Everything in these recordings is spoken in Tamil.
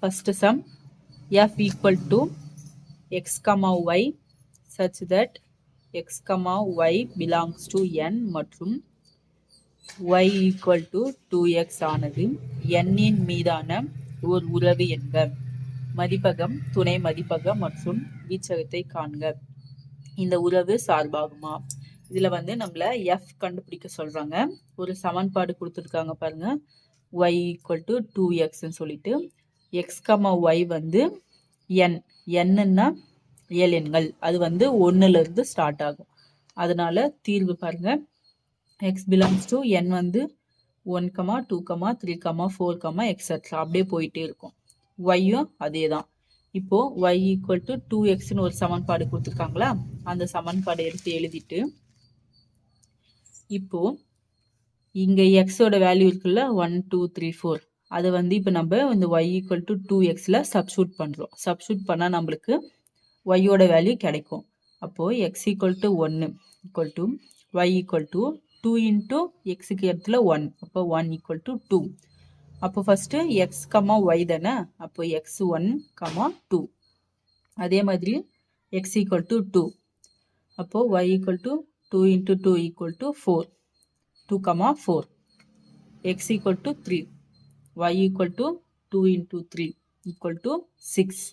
first sum f equal to x comma y such that x comma y belongs to n மற்றும் y equal to 2x ஆனது n இன் மீதான ஓர் உறவு என்ப. மதிப்பகம் துணை மதிப்பகம் மற்றும் வீச்சகத்தை காண்க. இந்த உறவு சார்பாகுமா? இதுல வந்து நம்மள எஃப் கண்டுபிடிக்க சொல்றாங்க. ஒரு சமன்பாடு கொடுத்துருக்காங்க பாருங்க. ஒய் ஈக்குவல் டு டூ எக்ஸ்ன்னு சொல்லிட்டு எக்ஸ்கமா ஒய் வந்து என் என்னன்னா இயல் அது வந்து ஒன்றுலேருந்து ஸ்டார்ட் ஆகும். அதனால தீர்வு பாருங்க. எக்ஸ் பிலாங்ஸ் டு என் வந்து one comma two comma three comma four comma etcetera அப்படியே போயிட்டே இருக்கும். ஒய்யும் அதே தான். இப்போ ஒய் ஈக்குவல் டு டூ எக்ஸ்னு ஒரு சமன்பாடு கொடுத்துருக்காங்களா? அந்த சமன்பாடை எடுத்து எழுதிட்டு இப்போ இங்கே எக்ஸோட வேல்யூ இருக்குல்ல? ஒன் டூ த்ரீ ஃபோர் அதை வந்து இப்போ நம்ம இந்த ஒய் ஈக்குவல் டு டூ எக்ஸில் சப்ஷூட் பண்ணுறோம் சப்ஷூட் பண்ணால் நம்மளுக்கு ஒய்யோட வேல்யூ கிடைக்கும். அப்போது எக்ஸ் ஈக்குவல் டு ஒன்று equal to y equal to two into எக்ஸுக்கு இடத்துல ஒன் அப்போ ஒன் ஈக்குவல் டு டூ அப்போ ஃபஸ்ட்டு எக்ஸ் கமா ஒய் தானே? அப்போ எக்ஸ் ஒன் கமா டூ அதே மாதிரி எக்ஸ் ஈக்குவல் டு டூ அப்போது y equal to two into two equal to four two comma four x equal to three y equal to two into three equal to six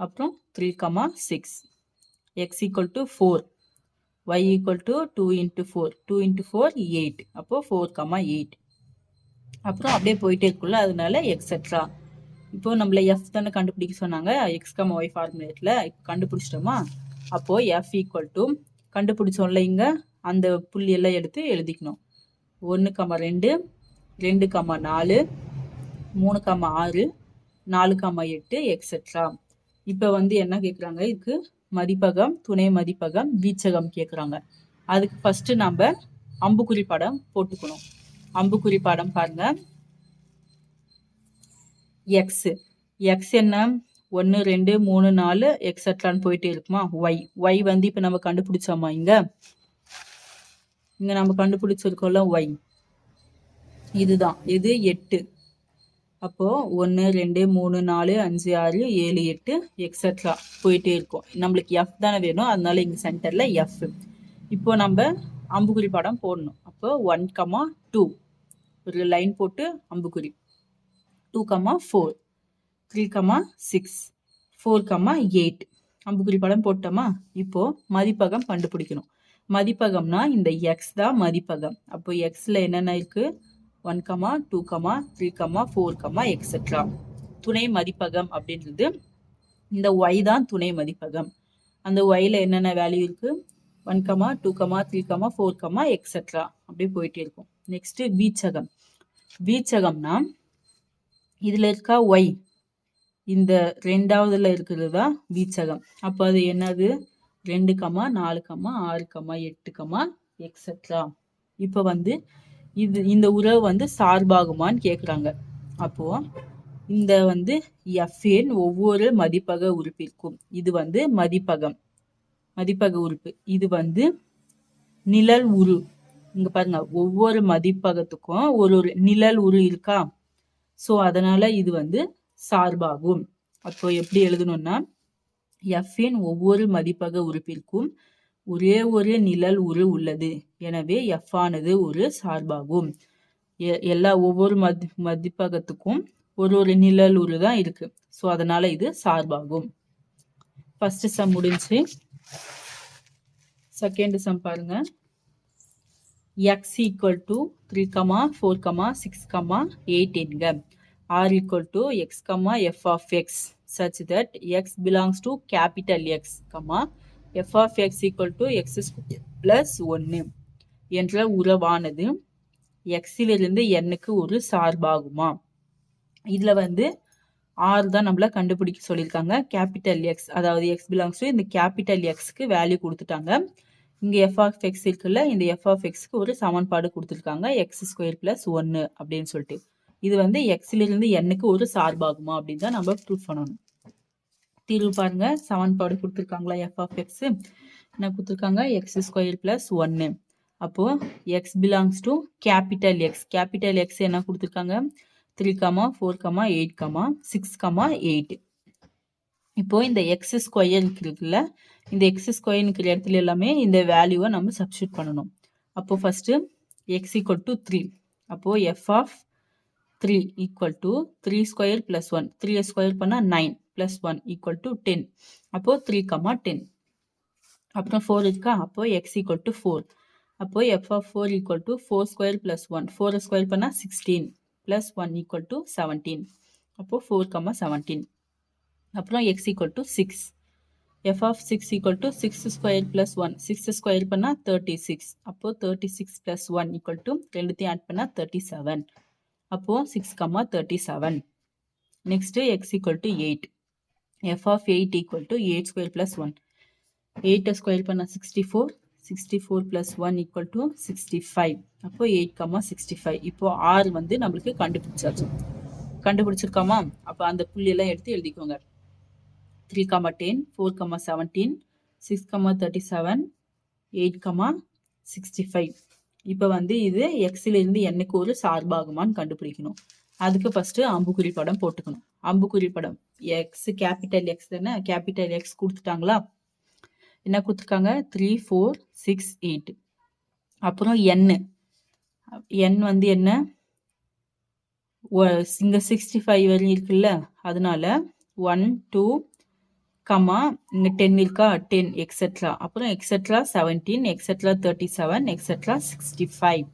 அப்புறம் three comma six x equal to four y equal to two into four two into four eight அப்போது ஃபோர் கமா எயிட் அப்புறம் அப்படியே போயிட்டே இருக்குல்ல அதனால எக்ஸெட்ரா இப்போ நம்மள எஃப் தானே கண்டுபிடிக்க சொன்னாங்க. எக்ஸ் கமா ஒய் ஃபார்முலேட்டில் இப்போ கண்டுபிடிச்சிட்டோமா? அப்போது எஃப் ஈக்குவல் டு கண்டுபிடிச்சோம்ல இங்கே அந்த புள்ளியெல்லாம் எடுத்து எழுதிக்கணும். ஒன்று கமா ரெண்டு ரெண்டு கமா நாலு மூணு கமா ஆறு நாலு கமா எட்டு எக்ஸெட்ரா இப்போ வந்து என்ன கேட்குறாங்க இதுக்கு மதிப்பகம் துணை மதிப்பகம் வீச்சகம் கேட்குறாங்க அதுக்கு ஃபஸ்ட்டு நம்ம அம்புக்குறி படம் போட்டுக்கணும். அம்புக்குறி படம் பாருங்க. எக்ஸ் எக்ஸ் என்ன? ஒன்று ரெண்டு மூணு நாலு எக்ஸட்ரான்னு போயிட்டே இருக்குமா? ஒய் ஒய் வந்து இப்போ நம்ம கண்டுபிடிச்சோமா இங்கே? இங்கே நம்ம கண்டுபிடிச்சிருக்கோம்ல ஒய் இதுதான். இது எட்டு. அப்போ ஒன்று ரெண்டு மூணு நாலு அஞ்சு ஆறு ஏழு எட்டு எக்ஸட்ரா போயிட்டே இருக்கும். நம்மளுக்கு எஃப் தானே வேணும். அதனால இங்கே சென்டரில் எஃப் இப்போ நம்ம அம்புக்குறி படம் போடணும். அப்போ ஒன் கமா டூ ஒரு லைன் போட்டு அம்புக்குறி. Two comma four three comma six four comma eight அம்புக்குறி படம் போட்டோமா? இப்போ மதிப்பகம் கண்டுபிடிக்கணும். மதிப்பகம்னா இந்த எக்ஸ் தான் மதிப்பகம். அப்போ எக்ஸில் என்னென்ன இருக்குது one comma two comma three comma four comma etcetera துணை மதிப்பகம் அப்படின்றது இந்த ஒய் தான் துணை மதிப்பகம். அந்த ஒய்ல என்னென்ன வேல்யூ இருக்கு? One comma two comma three comma four comma etcetera அப்படியே போயிட்டே இருக்கும். நெக்ஸ்ட் வீச்சகம். வீச்சகம்னா இதில் இருக்கா ஒய் இந்த ரெண்டாவதுல இருக்கிறது தான் வீச்சகம். அப்போ அது என்னது? ரெண்டு கமா நாலு கமா ஆறு கமா எட்டு கமா எக்ஸெட்ரா இப்போ வந்து இது இந்த உறவு வந்து சார்பாகுமான்னு கேட்குறாங்க அப்போ இந்த வந்து எஃப்ஏன் ஒவ்வொரு மதிப்பக உறுப்பிற்கும் இது வந்து மதிப்பகம். மதிப்பக உறுப்பு இது வந்து நிழல் உரு. இங்க பாருங்க ஒவ்வொரு மதிப்பகத்துக்கும் ஒரு ஒரு நிழல் உரு இருக்கா? ஸோ அதனால இது வந்து சார்பாகும். அப்போ எப்படி எழுதணும்னா எஃப்இன் ஒவ்வொரு மதிப்பக உறுப்பிற்கும் ஒரே ஒரு நிழல் உரு உள்ளது. எனவே எஃப் ஆனது ஒரு சார்பாகும். எல்லா ஒவ்வொரு மதி மதிப்பகத்துக்கும் ஒரு ஒரு நிழல் உரு தான் இருக்கு. ஸோ அதனால இது சார்பாகும். ஃபர்ஸ்ட் சம் முடிஞ்சு. செகண்ட் சம் பாருங்க. X equal to three comma four comma six comma eight என்க. R equal to x comma f of x such that x belongs to capital x comma f of x equal to x square plus ஒன்று என்ற உறவானது எக்ஸிலிருந்து எண்ணுக்கு ஒரு சார்பாகுமா? இதில் வந்து ஆறு தான் நம்மளை கண்டுபிடிக்க சொல்லியிருக்காங்க. கேபிட்டல் எக்ஸ் அதாவது எக்ஸ் பிலாங்ஸ் டு இந்த கேபிட்டல் எக்ஸ்க்கு வேல்யூ கொடுத்துட்டாங்க. இங்கே எஃப் ஆஃப் எக்ஸ் இருக்குல்ல இந்த எஃப் ஆஃப் எக்ஸ்க்கு ஒரு சமன்பாடு கொடுத்துருக்காங்க. எக்ஸ் ஸ்கொயர் பிளஸ் ஒன்று அப்படின்னு சொல்லிட்டு. இது வந்து எக்ஸிலிருந்து எண்ணுக்கு ஒரு சார்பாகுமா அப்படின்னு தான் நம்ம ப்ரூவ் பண்ணணும். தீர்வு பாருங்க. சமன்பாடு கொடுத்துருக்காங்களா? எஃப் ஆஃப் எக்ஸ் என்ன கொடுத்துருக்காங்க? எக்ஸ் ஸ்கொயர் பிளஸ் ஒன்று அப்போ X belongs to capital X capital X என்ன கொடுத்துருக்காங்க? Three comma four comma eight comma six comma eight இப்போ இந்த எக்ஸ் ஸ்கொயர் இருக்குல்ல இந்த எக்ஸ் ஸ்கொயர் இருக்கிற இடத்துல எல்லாமே இந்த வேல்யூவை நம்ம சப்ஸ்டியூட் பண்ணணும். அப்போ first X equal to three அப்போது F of three equal to three square plus one three square பண்ணால் nine plus one equal to ten அப்போது த்ரீ கமா டென் அப்புறம் ஃபோர் இருக்கா? அப்போது எக்ஸ் ஈக்குவல் டு ஃபோர் அப்போது F of four equal to four square plus one four square பண்ணால் sixteen plus one equal to seventeen அப்போது ஃபோர் கமா செவன்டீன் அப்புறம் X equal to six F of six equal to six square plus one six square பண்ணால் தேர்ட்டி சிக்ஸ் அப்போது thirty six plus one equal to ரெண்டுத்தையும் ஆட் பண்ணால் தேர்ட்டி செவன் அப்போது six comma thirty seven next X equal to eight F of eight equal to eight square plus one எயிட்டை square பண்ணால் sixty four sixty four plus one equal to sixty five அப்போது எயிட் கம்மா சிக்ஸ்டி ஃபைவ் இப்போது ஆறு வந்து நம்மளுக்கு கண்டுபிடிச்சாச்சு. கண்டுபிடிச்சிருக்காமா? அப்போ அந்த புள்ளியெல்லாம் எடுத்து எழுதிக்கோங்க. Three comma ten four comma seventeen six comma thirty seven eight comma sixty five இப்போ வந்து இது எக்ஸிலிருந்து என்னைக்கு ஒரு சார்பாகுமான்னு கண்டுபிடிக்கணும். அதுக்கு ஃபஸ்ட்டு அம்புக்குறி படம் போட்டுக்கணும். அம்புக்குறி படம். எக்ஸ் கேபிட்டல் எக்ஸ் தானே? கேபிட்டல் எக்ஸ் கொடுத்துட்டாங்களா? என்ன கொடுத்துருக்காங்க? த்ரீ ஃபோர் சிக்ஸ் எயிட் அப்புறம் என் என் வந்து என்ன? இங்கே சிக்ஸ்டி ஃபைவ் வரையும் இருக்குல்ல அதனால ஒன் டூ கமா இங்கே டென் இருக்கா? டென் எக்ஸெட்ரா அப்புறம் etcetera seventeen etcetera thirty seven etcetera sixty five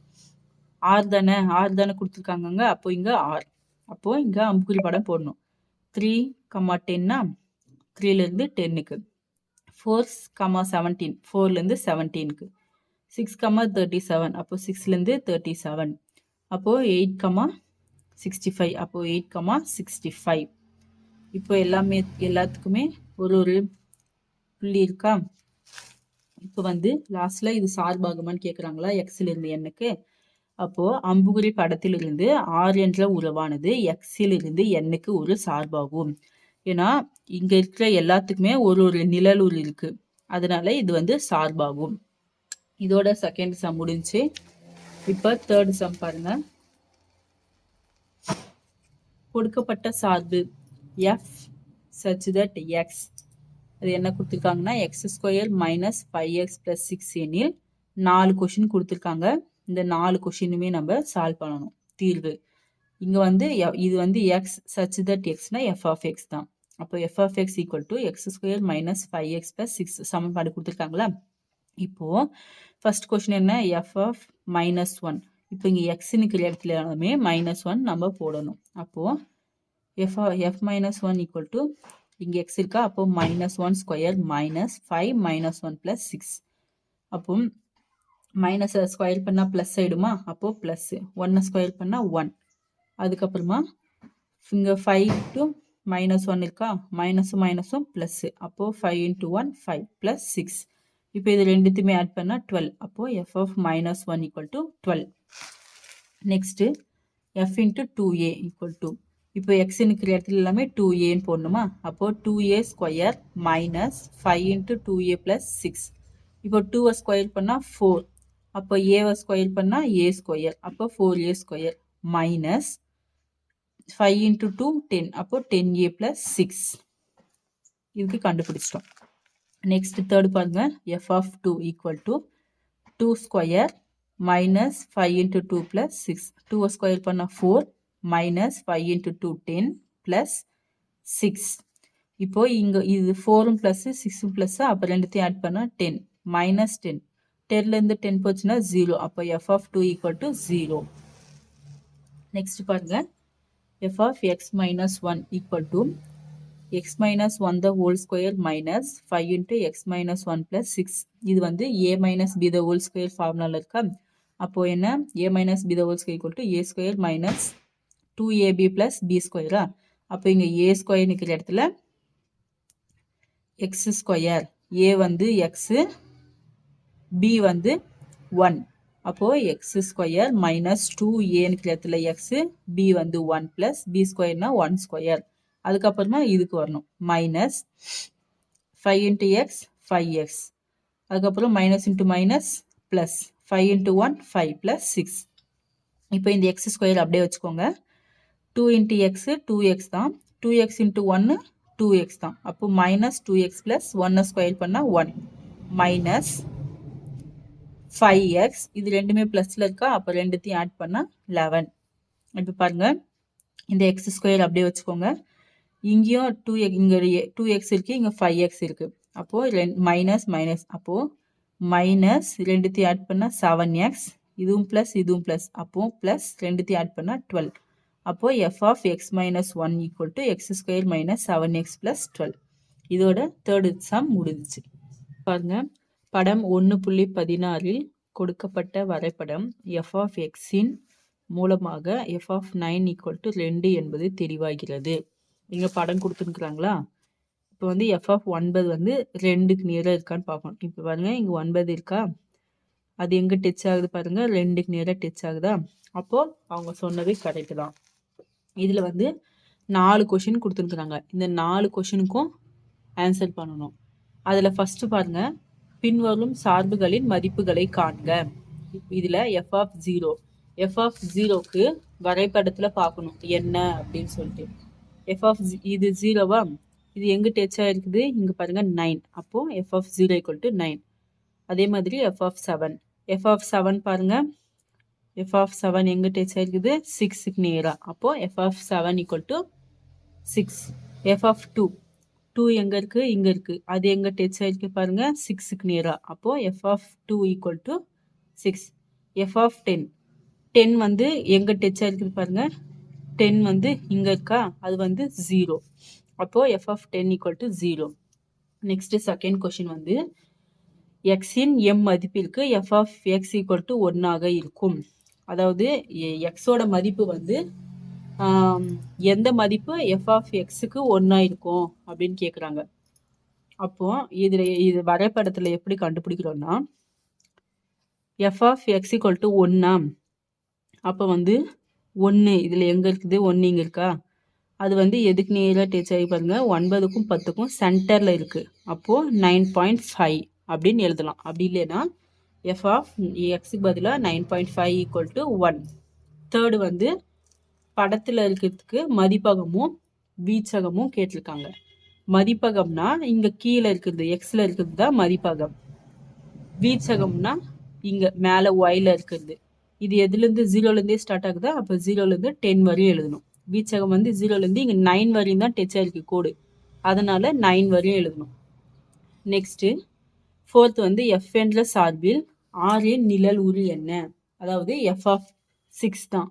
ஆறு தானே? ஆறு தானே கொடுத்துருக்காங்கங்க. அப்போ இங்கே ஆர் அப்போது இங்கே அம்புக்குறி படம் போடணும். த்ரீ கமா டென்னா த்ரீலேருந்து டென்னுக்கு ஃபோர் கமா செவன்டீன் ஃபோர்லேருந்து செவன்டீனுக்கு சிக்ஸ் கமா தேர்ட்டி செவன் அப்போ சிக்ஸ்லேருந்து தேர்ட்டி செவன் அப்போது எயிட் கமா சிக்ஸ்டி ஃபைவ் அப்போது எயிட் கமா சிக்ஸ்டி ஃபைவ் இப்போ எல்லாமே எல்லாத்துக்குமே ஒரு ஒரு புள்ளி இருக்கா? இப்போ வந்து லாஸ்ட்ல இது சார்பாகுமான்னு கேட்குறாங்களா எக்ஸில் இருந்து எண்ணுக்கு அப்போ அம்புகுறி படத்திலிருந்து ஆர் என்ற உறவானது எக்ஸில் இருந்து எண்ணுக்கு ஒரு சார்பாகும். ஏன்னா இங்க இருக்கிற எல்லாத்துக்குமே ஒரு ஒரு நிழலூர் இருக்கு. அதனால இது வந்து சார்பாகும். இதோட செகண்ட் சம் முடிஞ்சு இப்போ தேர்ட் சம் பாருங்க. கொடுக்கப்பட்ட சார்பு. எஃப் சச் தட் எக்ஸ் அது என்ன கொடுத்துருக்காங்கன்னா X square minus five X plus six எனில் நாலு கொஷின் கொடுத்துருக்காங்க. இந்த நாலு கொஷினுமே நம்ம சால்வ் பண்ணணும். தீர்வு. இங்கே வந்து இது வந்து எக்ஸ் சச் தட் எக்ஸ்னா எஃப் ஆஃப் எக்ஸ் தான். அப்போ F of X equal to X square minus five X plus six சமன்பாடு கொடுத்துருக்காங்களா? இப்போது ஃபர்ஸ்ட் கொஷின் என்ன? எஃப் ஆஃப் மைனஸ் ஒன் இப்போ இங்கே எக்ஸுன்னு இடத்துல மைனஸ் ஒன் நம்ம போடணும். அப்போது F F minus one equal to இங்கே எக்ஸ் இருக்கா? அப்போ minus one square minus five minus one plus six அப்போ மைனஸை ஸ்கொயர் பண்ணால் ப்ளஸ் ஆகிடுமா அப்போது ப்ளஸ்ஸு ஒன்னை ஸ்கொயர் பண்ணால் ஒன் அதுக்கப்புறமா இங்கே ஃபைவ் டு மைனஸ் ஒன் இருக்கா? மைனஸும் மைனஸும் ப்ளஸ்ஸு அப்போது five into one five plus six இப்போ இது ரெண்டுத்தையுமே ஆட் பண்ணால் டுவெல் அப்போது F of minus one equal to twelve next F into two A equal to இப்போ எக்ஸ் இருக்கிற இடத்துல எல்லாமே டூ ஏன்னு போடணுமா? அப்போ two A square minus five into two A plus six இப்போ டூவை ஸ்கொயர் பண்ணால் ஃபோர் அப்போ ஏவை ஸ்கொயர் பண்ணால் ஏ ஸ்கொயர் அப்போ four A square minus five into two ten அப்போ டென் ஏ ப்ளஸ் சிக்ஸ் இதுக்கு கண்டுபிடிச்சிட்டோம். நெக்ஸ்ட் தேர்ட் பாருங்க. F of two equal to two square minus five into two plus six டூவை ஸ்கொயர் பண்ணால் four minus five into two ten plus six இப்போ இங்கே இது ஃபோரும் ப்ளஸ்ஸு சிக்ஸும் ப்ளஸ்ஸு அப்போ ரெண்டுத்தையும் ஆட் பண்ணால் டென் மைனஸ் டென் டென்லேருந்து டென் போச்சுன்னா ஜீரோ அப்போ F of two equal to zero next பாருங்கள் F of X minus one equal to X minus one the whole square minus five into X minus one plus six இது வந்து A minus B the whole square ஃபார்முலாவில் இருக்கா? அப்போது என்ன? A minus B the whole square equal to A square minus two AB plus B ஸ்கொயரா அப்போ இங்கே ஏ ஸ்கொயர் நிற்கிற இடத்துல எக்ஸ் ஸ்கொயர் ஏ வந்து எக்ஸு பி வந்து ஒன் அப்போது எக்ஸ் ஸ்கொயர் மைனஸ் டூ ஏன்னு இடத்துல எக்ஸு பி வந்து ஒன் ப்ளஸ் பி ஸ்கொயர்னா ஒன் ஸ்கொயர் அதுக்கப்புறமா இதுக்கு வரணும். Minus five into X five X அதுக்கப்புறம் minus into minus plus five into one five plus six இப்போ இந்த எக்ஸ் ஸ்கொயர் அப்படியே வச்சுக்கோங்க. Two into X two X தான். டூ எக்ஸ் இன்ட்டு ஒன்று டூ எக்ஸ் தான். அப்போ மைனஸ் டூ எக்ஸ் ப்ளஸ் ஒன்னை ஸ்கொயர் பண்ணால் ஒன் மைனஸ் ஃபைவ் எக்ஸ் இது ரெண்டுமே ப்ளஸில் இருக்கா? அப்போ ரெண்டுத்தையும் ஆட் பண்ணால் லெவன் இப்போ பாருங்கள் இந்த எக்ஸ் ஸ்கொயர் அப்படியே வச்சுக்கோங்க. இங்கேயும் டூ எக் இங்கே டூ எக்ஸ் இருக்குது இங்கே ஃபைவ் எக்ஸ் இருக்குது அப்போது ரெண் மைனஸ் மைனஸ் அப்போது மைனஸ் ரெண்டுத்தையும் ஆட் பண்ணால் செவன் எக்ஸ் இதுவும் ப்ளஸ் இதுவும் ப்ளஸ் அப்போது ப்ளஸ் ரெண்டுத்தையும் ஆட் பண்ணால் டுவெல் அப்போது F of X minus one equal to X square minus seven X plus twelve இதோட தேர்ட் எக்ஸாம் முடிஞ்சிச்சு. பாருங்கள் படம் ஒன்று புள்ளி பதினாறில் கொடுக்கப்பட்ட வரைபடம் எஃப் ஆஃப் எக்ஸின் மூலமாக F of nine equal to ரெண்டு என்பது தெரிவாகிறது. இங்கே படம் கொடுத்துருக்குறாங்களா? இப்போ வந்து எஃப் ஆஃப் ஒன்பது வந்து ரெண்டுக்கு நேராக இருக்கான்னு பார்க்கணும். இப்போ பாருங்கள் இங்கே ஒன்பது இருக்கா? அது எங்கே டச் ஆகுது பாருங்கள் ரெண்டுக்கு நேராக டச் ஆகுதா? அப்போது அவங்க சொன்னது கரெக்டு தான். இதில் வந்து நாலு கொஷின் கொடுத்துருக்குறாங்க. இந்த நாலு கொஷினுக்கும் ஆன்சர் பண்ணணும். அதில் ஃபஸ்ட்டு பாருங்கள் பின்வரும் சார்புகளின் மதிப்புகளை காண்க. இதில் F of zero F of ஜீரோக்கு வரைபடத்தில் பார்க்கணும். என்ன அப்படின்னு சொல்லிட்டு. எஃப் ஆஃப் இது ஜீரோவா இது எங்கே டச் ஆகிருக்குது இங்கே பாருங்கள் நைன் அப்போது F of zero equal to nine அதே மாதிரி F of seven F of seven பாருங்கள் எஃப் ஆஃப் செவன் எங்கே டச் ஆகிருக்குது சிக்ஸுக்கு நேராக அப்போது F of seven equal to six F of two two எங்கே இருக்குது இங்கே இருக்குது அது எங்கே டச் ஆகிருக்கு பாருங்கள் சிக்ஸுக்கு நேராக அப்போது F of two equal to six F of ten ten வந்து எங்கே டச் ஆகிருக்குது பாருங்கள் டென் வந்து இங்கே இருக்கா? அது வந்து ஜீரோ அப்போது F of ten equal to zero next second question வந்து எக்ஸின் எம் மதிப்பிற்கு F of X equal to ஒன்னாக இருக்கும். அதாவது எக்ஸோட மதிப்பு வந்து எந்த மதிப்பு எஃப் ஆஃப் எக்ஸுக்கு ஒன்றா இருக்கும் அப்படின்னு கேட்குறாங்க அப்போது இதில் இது வரைபடத்தில் எப்படி கண்டுபிடிக்கிறோன்னா F of X equal to ஒன்னா அப்போ வந்து ஒன்று இதில் எங்கே இருக்குது? ஒன்று இங்கே இருக்கா? அது வந்து எதுக்கு நேராக டச் ஆகி பாருங்கள் ஒன்பதுக்கும் பத்துக்கும் சென்டரில் இருக்குது அப்போது நைன் பாயிண்ட் ஃபைவ் அப்படின்னு எழுதலாம். அப்படி இல்லைன்னா எஃப் ஆஃப் எக்ஸுக்கு பதிலாக nine point five equal to one third வந்து படத்தில் இருக்கிறதுக்கு மதிப்பகமும் வீச்சகமும் கேட்டிருக்காங்க. மதிப்பகம்னா இங்கே கீழே இருக்கிறது எக்ஸில் இருக்கிறது தான் மதிப்பகம். வீச்சகம்னா இங்கே மேலே ஒயில் இருக்கிறது. இது எதுலேருந்து? ஜீரோலேருந்தே ஸ்டார்ட் ஆகுதா? அப்போ ஜீரோலேருந்து டென் வரையும் எழுதணும். வீச்சகம் வந்து ஜீரோலேருந்து இங்கே நைன் வரையும் தான் டச் இருக்குது கோடு. அதனால் நைன் வரையும் எழுதணும். நெக்ஸ்ட்டு ஃபோர்த் வந்து எஃப்என்ற சார்பில் ஆரின் நிழல் உரு என்ன? அதாவது எஃப் ஆஃப் சிக்ஸ் தான்.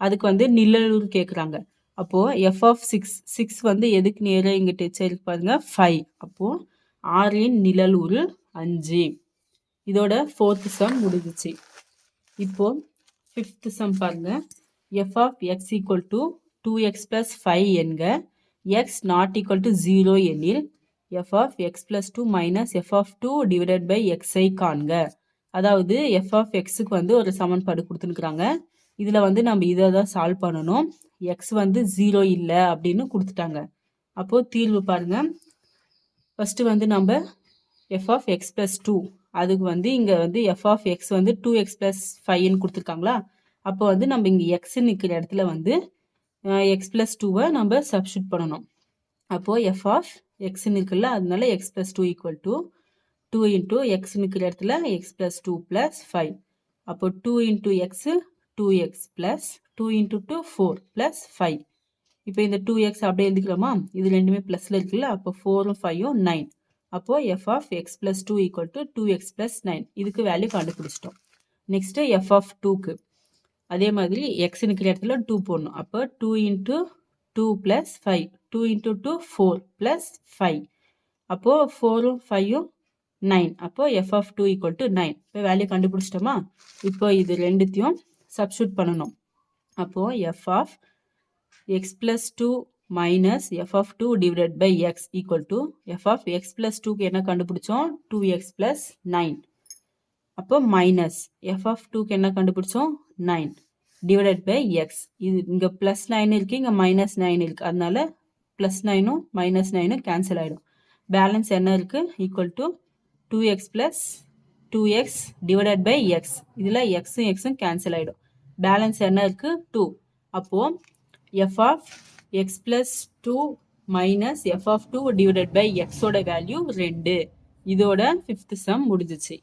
அதுக்கு வந்து நிழல் கேட்குறாங்க அப்போது எஃப் ஆஃப் சிக்ஸ் சிக்ஸ் வந்து எதுக்கு நேராக எங்கள் டீச்சர் ஆயிருக்கு பாருங்க? ஃபைவ் அப்போது ஆறின் நிழல் உரு அஞ்சு. இதோட ஃபோர்த்து சம் முடிஞ்சிச்சு. இப்போது ஃபிஃப்த்து சம் பாருங்கள் F of X equal to two X plus five என்க X not equal to zero எனில் F of X plus two minus F of two divided by எக்ஸை காண்க. அதாவது எஃப் ஆஃப் எக்ஸுக்கு வந்து ஒரு சமன்பாடு கொடுத்துருக்குறாங்க. இதில் வந்து நம்ம இதை தான் சால்வ் பண்ணணும். எக்ஸ் வந்து ஜீரோ இல்லை அப்படின்னு கொடுத்துட்டாங்க. அப்போது தீர்வு பாருங்கள் ஃபஸ்ட்டு வந்து நம்ம F of X plus two அதுக்கு வந்து இங்கே வந்து எஃப் ஆஃப் எக்ஸ் வந்து டூ எக்ஸ் ப்ளஸ் ஃபைவ்னு கொடுத்துருக்காங்களா? அப்போ வந்து நம்ம இங்கே எக்ஸ் நிற்கிற இடத்துல வந்து எக்ஸ் ப்ளஸ் டூவை நம்ம சப்ஸ்டியூட் பண்ணணும். அப்போது எஃப் ஆஃப் எக்ஸ்ன்னு இருக்குல்ல அதனால X plus two equal to two into X நிற்கிற இடத்துல X plus two plus five அப்போ two into X two X plus two into two four plus five இப்போ இந்த டூ எக்ஸ் அப்படியே எழுதிக்கலாமா இது ரெண்டுமே ப்ளஸில் இருக்குல்ல அப்போ ஃபோரும் ஃபைவும் நைன் அப்போது F of X plus two equal to two X plus nine இதுக்கு வேல்யூ கண்டுபிடிச்சிட்டோம். நெக்ஸ்ட்டு எஃப் ஆஃப் டூக்கு அதே மாதிரி எக்ஸ் இருக்கிற இடத்துல டூ போடணும். அப்போ two into two plus five two into two four plus five அப்போது ஃபோரும் ஃபைவும் நைன் அப்போது F of two equal to nine இப்போ வேல்யூ கண்டுபிடிச்சிட்டோமா? இப்போ இது ரெண்டுத்தையும் சப்ஸ்டியூட் பண்ணணும். அப்போது F of X plus two minus f of two divided by X equal to F of X plus டூக்கு என்ன கண்டுபிடிச்சோம்? டூ எக்ஸ் ப்ளஸ் நைன் அப்போ மைனஸ் எஃப் ஆஃப் டூக்கு என்ன கண்டுபிடிச்சோம்? நைன் டிவைடட் பை எக்ஸ் இது இங்கே ப்ளஸ் நைன் இருக்குது இங்கே மைனஸ் நைன் இருக்குது அதனால ப்ளஸ் நைனும் மைனஸ் நைனும் கேன்சல் ஆகிடும் பேலன்ஸ் என்ன இருக்குது equal to two X plus two X divided by X இதில் எக்ஸும் எக்ஸும் கேன்சல் ஆகிடும் பேலன்ஸ் என்ன இருக்குது டூ அப்போது F of X plus two minus F of two divided by எக்ஸோட வேல்யூ ரெண்டு. இதோட ஃபிஃப்த் சம் முடிஞ்சிச்சு.